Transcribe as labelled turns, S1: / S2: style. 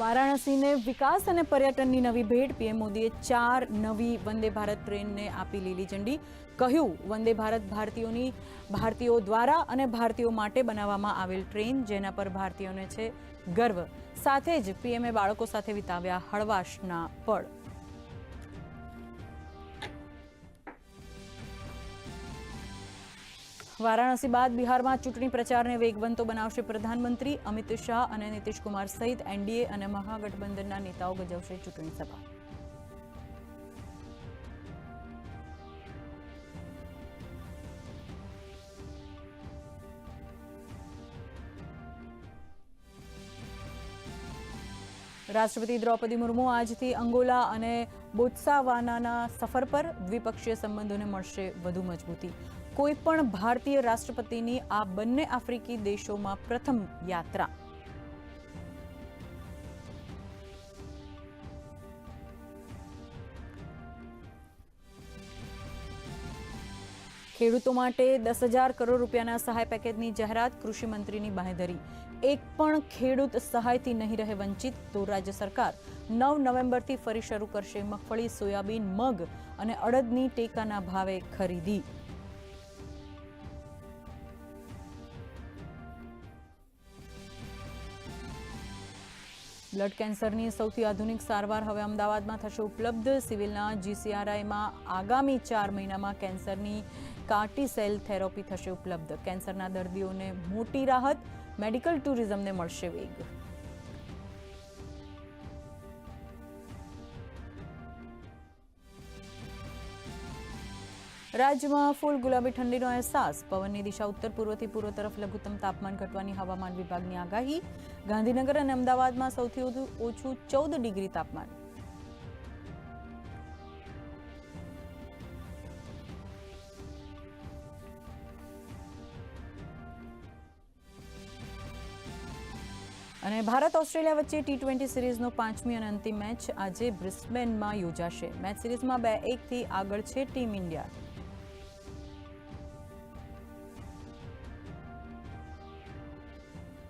S1: વારાણસીને વિકાસ અને પર્યટનની નવી ભેટ પીએમ મોદીએ ચાર નવી વંદે ભારત ટ્રેનને આપી લીલી ઝંડી. કહ્યું, વંદે ભારત ભારતીયોની, ભારતીયો દ્વારા અને ભારતીયો માટે બનાવવામાં આવેલ ટ્રેન, જેના પર ભારતીયોને છે ગર્વ. સાથે જ પીએમએ બાળકો સાથે વિતાવ્યા હળવાશના પળ. વારાણસી બાદ બિહારમાં ચૂંટણી પ્રચારને વેગવંતો બનાવશે પ્રધાનમંત્રી, અમિત શાહ અને નીતિશકુમાર સહિત એનડીએ અને મહાગઠબંધનના નેતાઓ ગજવશે ચૂંટણી સભા. રાષ્ટ્રપતિ દ્રૌપદી મુર્મુ આજથી અંગોલા અને બોત્સાવાનાના સફર પર દ્વિપક્ષીય સંબંધોને મળશે વધુ મજબૂતી. કોઈ પણ ભારતીય રાષ્ટ્રપતિની આ બંને આફ્રિકી દેશોમાં પ્રથમ યાત્રા. ખેડૂતો માટે દસ હજાર કરોડ રૂપિયાના સહાય પેકેજની જાહેરાત કૃષિમંત્રીની બાંહેધરી. એક પણ ખેડૂત સહાયથી નહીં રહે વંચિત તો રાજ્ય સરકાર નવ નવેમ્બરથી ફરી શરૂ કરશે મગફળી, સોયાબીન, મગ અને અડદની ટેકાના ભાવે ખરીદી. બ્લડ કેન્સરની સૌથી આધુનિક સારવાર હવે અમદાવાદમાં થશે ઉપલબ્ધ. સિવિલના જીસીઆરઆઈમાં આગામી ચાર મહિનામાં કેન્સરની કાર્ટી સેલ થેરાપી થશે ઉપલબ્ધ. કેન્સરના દર્દીઓને મોટી રાહત. મેડિકલ ટુરિઝમને મળશે વેગ. રાજ્યમાં ફૂલ ગુલાબી ઠંડીનો અહેસાસ. પવનની દિશા ઉત્તર પૂર્વથી પૂર્વ તરફ લઘુત્તમ તાપમાન ઘટવાની હવામાન વિભાગની આગાહી. ગાંધીનગર અને અમદાવાદમાં સૌથી ઓછું ચૌદ ડિગ્રી તાપમાન. અને ભારત ઓસ્ટ્રેલિયા વચ્ચે ટી ટ્વેન્ટી સિરીઝનો પાંચમી અને અંતિમ મેચ આજે બ્રિસ્બેનમાં યોજાશે. મેચ સિરીઝમાં બે એકથી આગળ છે ટીમ ઇન્ડિયા.